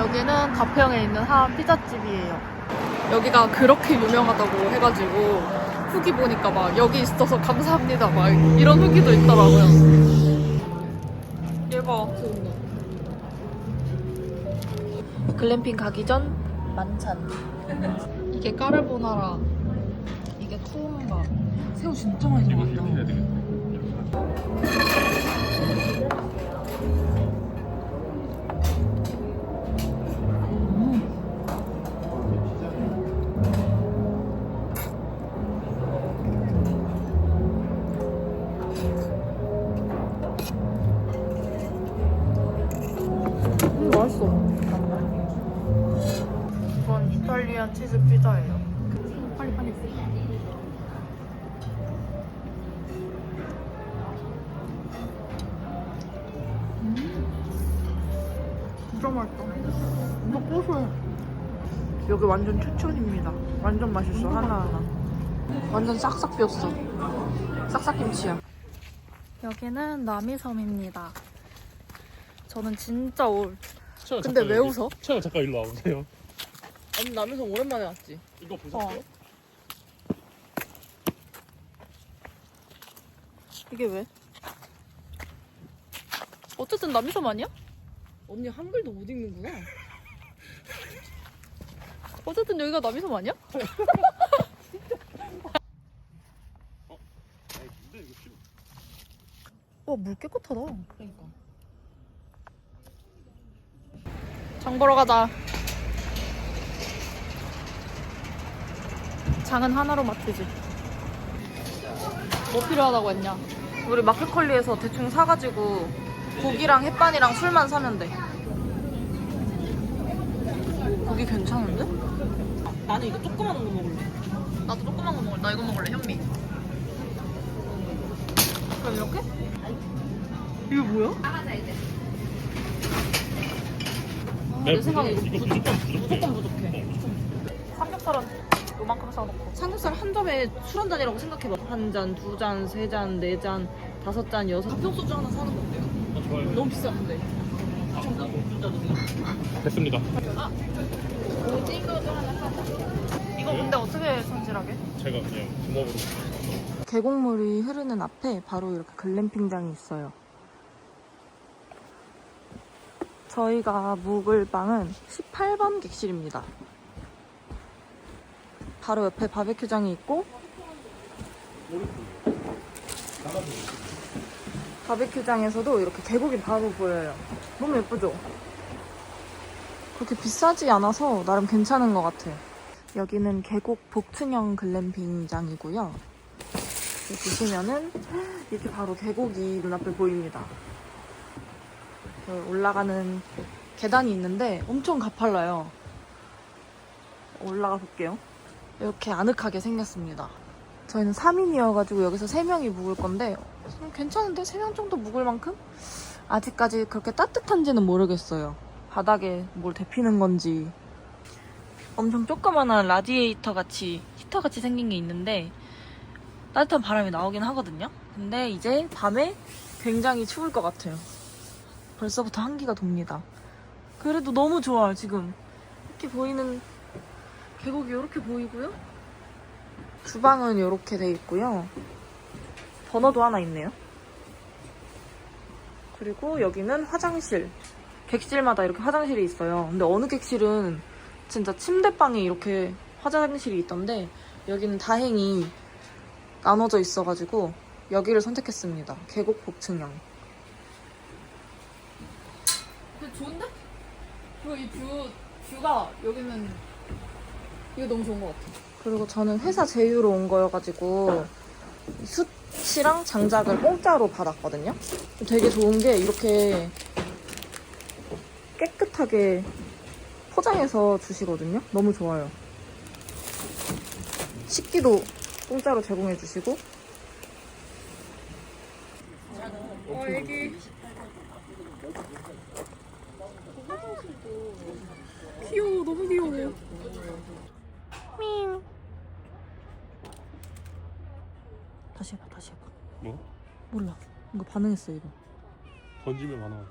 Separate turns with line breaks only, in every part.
여기는 가평에 있는 한 피자집이에요. 여기가 그렇게 유명하다고 해가지고 후기 보니까 막 여기 있어서 감사합니다 막 이런 후기도 있더라고요. 얘 봐. 글램핑 가기 전 만찬. 이게 까르보나라. 이게 투움밥. 새우 진짜 많이 들어간다. 치즈 피자예요. 빨리 빨리. 진짜 맛있다. 이거 고소해. 여기 완전 추천입니다. 완전 맛있어 하나 하나. 완전 싹싹 비었어. 싹싹 김치야. 여기는 남이섬입니다. 저는 진짜 올. 근데
잠깐
왜
여기-
웃어?
채아 잠깐 일로 와보세요.
아니 남이섬 오랜만에 왔지.
이거 보셨어요?
어. 이게 왜? 어쨌든 남이섬 아니야?
언니 한글도 못 읽는구나.
어쨌든 여기가 남이섬 아니야?
아니 근데 이거 지금
와, 물 깨끗하다.
그러니까.
장 보러 가자. 장은 하나로 마트지. 뭐 필요하다고 했냐? 우리 마켓컬리에서 대충 사가지고 고기랑 햇반이랑 술만 사면 돼. 고기 괜찮은데?
나는 이거 조그마한 거 먹을래.
나도 조그만 거 먹을래. 나 이거 먹을래, 현미. 그럼 이렇게? 이거 뭐야? 아, 내 생각에 이거
무조건 무조건
부족해. 삼겹살은 요만큼 사놓고.
삼겹살 한 점에 술 한 잔이라고 생각해봐. 한 잔, 두 잔, 세 잔, 네 잔, 다섯 잔, 여섯. 합평 소주 하나 사는 건데요.
아, 좋아요.
너무 비싼데.
됐습니다.
이거 근데 어떻게 손질하게?
제가 그냥 주먹으로
계곡물이 흐르는 앞에 바로 이렇게 글램핑장이 있어요. 저희가 묵을 방은 18번 객실입니다. 바로 옆에 바베큐장이 있고 바베큐장에서도 이렇게 계곡이 바로 보여요. 너무 예쁘죠? 그렇게 비싸지 않아서 나름 괜찮은 것 같아요. 여기는 계곡 복층형 글램핑장이고요. 보시면은 이렇게 바로 계곡이 눈앞에 보입니다. 그 올라가는 계단이 있는데 엄청 가팔라요. 올라가 볼게요. 이렇게 아늑하게 생겼습니다. 저희는 3인이어가지고 여기서 3명이 묵을 건데 음, 괜찮은데? 3명 정도 묵을 만큼? 아직까지 그렇게 따뜻한지는 모르겠어요. 바닥에 뭘 데피는 건지 엄청 조그만한 라디에이터 같이 히터 같이 생긴 게 있는데 따뜻한 바람이 나오긴 하거든요. 근데 이제 밤에 굉장히 추울 것 같아요. 벌써부터 한기가 돕니다. 그래도 너무 좋아요, 지금. 이렇게 보이는 계곡이 이렇게 보이고요. 주방은 이렇게 돼 있고요. 버너도 하나 있네요. 그리고 여기는 화장실. 객실마다 이렇게 화장실이 있어요. 근데 어느 객실은 진짜 침대방에 이렇게 화장실이 있던데 여기는 다행히 나눠져 있어가지고 여기를 선택했습니다. 계곡 복층형.
근데 좋은데? 그리고 이 뷰, 뷰가 여기는 이거 너무 좋은 것 같아.
그리고 저는 회사 제휴로 온 거여가지고 이 숯이랑 장작을 공짜로 받았거든요. 되게 좋은 게 이렇게 깨끗하게 포장해서 주시거든요. 너무 좋아요. 식기도 공짜로 제공해 주시고
어, 애기. 귀여워, 너무 귀여워.
다시 해봐 다시 해봐.
뭐?
몰라. 이거 반응했어 이거.
던지면 반응하자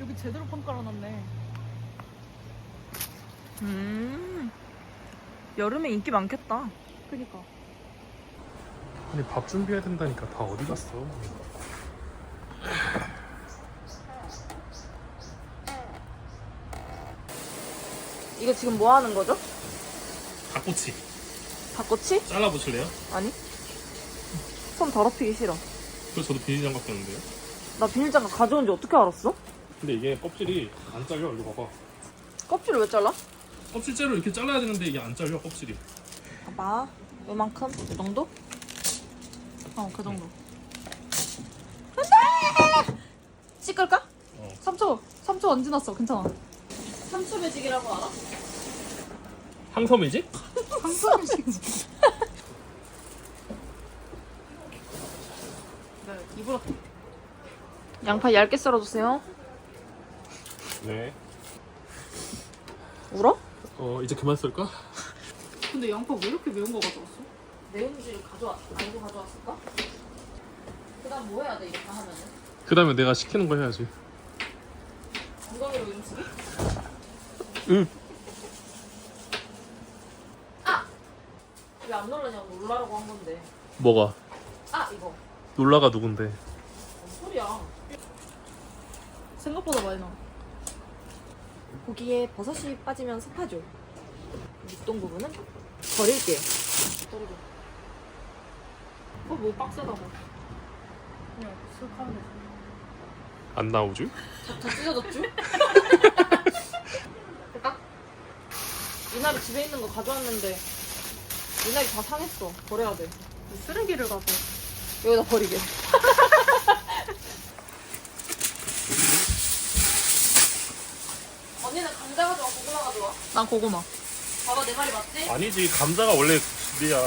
여기 제대로 빵 깔아놨네.
음 여름에 인기 많겠다.
그니까.
아니 밥 준비해야 된다니까 다 어디 갔어?
이거 지금 뭐 하는 거죠?
닭꼬치
닭꼬치?
잘라 보실래요?
아니. 손 더럽히기 싫어.
그래서 저도 비닐장갑 꼈는데요
나 비닐장갑 가져온 지 어떻게 알았어?
근데 이게 껍질이 안 잘려 이거 봐봐
껍질을 왜 잘라?
껍질째로 이렇게 잘라야 되는데 이게 안 잘려 껍질이
봐봐. 요만큼? 이 정도? 어, 그 정도. 안 돼! 씻을까?
어.
3초. 3초 안 지났어. 괜찮아.
삼초 매직이라고 알아?
항섬이지?
네,
양파 얇게 썰어주세요.
네
울어?
어 이제 그만 쓸까?
근데 양파 왜 이렇게 매운 거 가져왔어?
매운지를 가져왔, 알고 가져왔을까? 그 다음 뭐 해야 돼, 이렇게 하면은?
그 다음에 내가 시키는 거 해야지
엉덩이로 음식이? 응왜안 놀라냐고 놀라라고 한 건데.
뭐가?
아, 이거.
놀라가 누군데?
뭔 소리야.
생각보다 많이 나.
고기에 버섯이 빠지면 습하죠. 밑동 부분은 버릴게요. 버리고.
어, 뭐 빡세다고. 그냥 쓱 하면 되지.
안 나오지?
다 찢어졌죠? 됐다. 이날이 집에 있는 거 가져왔는데 이날이 다 상했어. 버려야 돼.
쓰레기를 가져.
여기다 버리게. 언니는 감자 가져와, 고구마 가져와.
난 고구마.
봐봐, 내 말이 맞지?
아니지 감자가 원래 집이야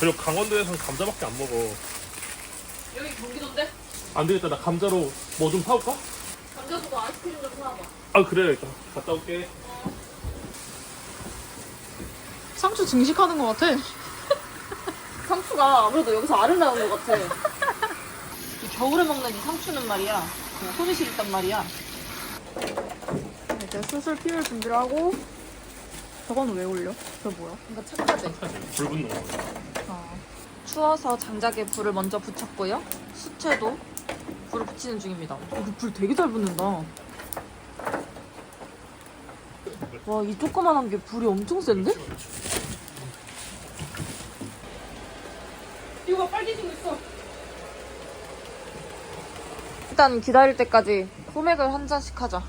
그리고 강원도에서는 감자밖에 안 먹어
여기 경기도인데?
안 되겠다 나 감자로 뭐 좀 사올까?
감자 주고 아이스크림 좀 사와봐.
아 그래야겠다 갔다 올게
상추 증식하는 거 같아.
상추가 아무래도 여기서 알을 낳은 것 같아. 이 겨울에 먹는 이 상추는 말이야. 그냥 손이 시렸단 말이야.
이제 슬슬 피울 준비를 하고. 저건 왜 올려? 저 뭐야?
그러니까 착하지?
불 붙는 거
아.
추워서 장작에 불을 먼저 붙였고요. 수채도 불을 붙이는 중입니다. 이거 불 되게 잘 붙는다. 와, 이 조그만한 게 불이 엄청 센데?
이거 빨개지고 있어.
일단 기다릴 때까지 소맥을 한 잔씩 하자.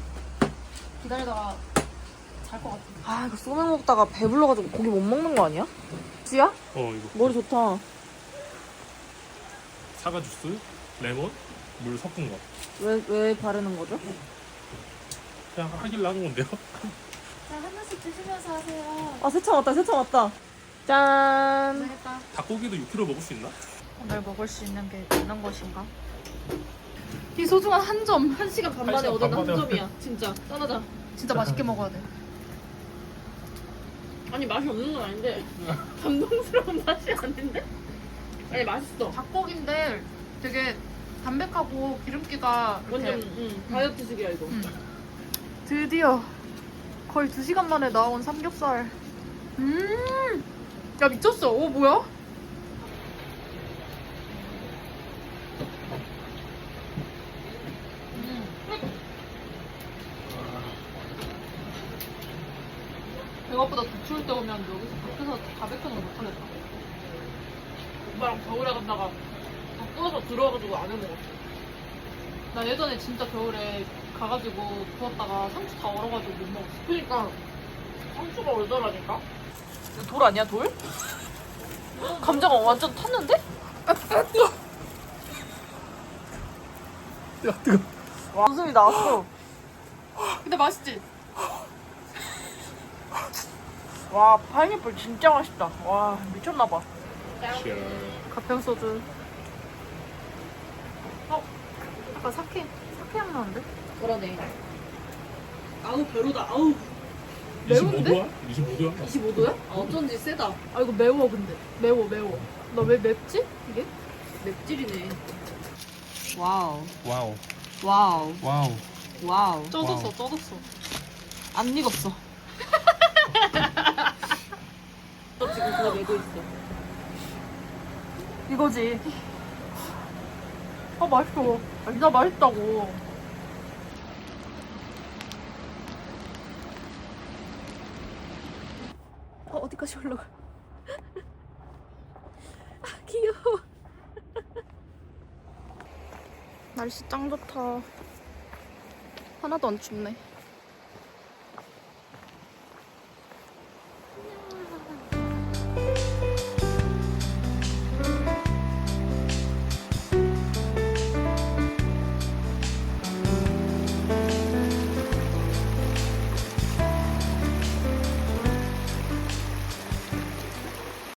기다리다가 잘 것 같아.
아, 이거 소맥 먹다가 배불러가지고 고기 못 먹는 거 아니야? 지야?
어 이거
머리 좋다.
사과 주스 레몬 물 섞은 거
왜, 왜 바르는 거죠?
그냥 하길래 하는 건데요
자, 하나씩 드시면서 하세요.
아, 세차 왔다, 세차 왔다. 짠.
닭고기도 6kg 먹을 수 있나?
오늘 먹을 수 있는 게 있는 것인가? 이 소중한 한 점.
한 시간
반한
만에
시간
얻은 반한 점이야. 진짜. 짠하자.
진짜 맛있게 먹어야 돼.
아니, 맛이 없는 건 아닌데. 감동스러운 맛이 아닌데? 아니, 맛있어.
닭고기인데 되게 담백하고 기름기가 이렇게
완전, 응, 다이어트식이야, 이거.
음. 드디어 거의 2시간 만에 나온 삼겹살. 음! 야, 미쳤어. 오, 뭐야? 배고프다 도추울 때 오면 여기서 밖에서 바베큐는 못하겠다.
오빠랑 겨울에 갔다가 다 구워서 들어와가지고 안 해먹었어.
나 예전에 진짜 겨울에 가가지고 구웠다가 상추 다 얼어가지고 못 먹었어.
그니까, 상추가 얼더라니까? 이거 돌 아니야, 돌? 감자가 완전 탔는데?
야 뜨거
와, 웃음이 나왔어.
근데 맛있지?
와, 파인애플 진짜 맛있다. 와, 미쳤나 봐.
가평 소주. 어? 약간 사케, 사케 향 나는데?
그러네. 아우, 배로다. 아우.
25도야? 25도야?
25도야? 아, 어쩐지 세다.
아 이거 매워 근데. 매워 매워. 나 왜 맵지? 이게?
맵찔이네. 와우.
와우
와우.
와우
와우.
쪄졌어, 쪄졌어.
안 익었어. 너 지금 그거 메고 있어.
이거지. 아, 맛있어. 아, 진짜 맛있다고.
어, 어디까지 올라가? 아, 귀여워. 날씨 짱 좋다. 하나도 안 춥네.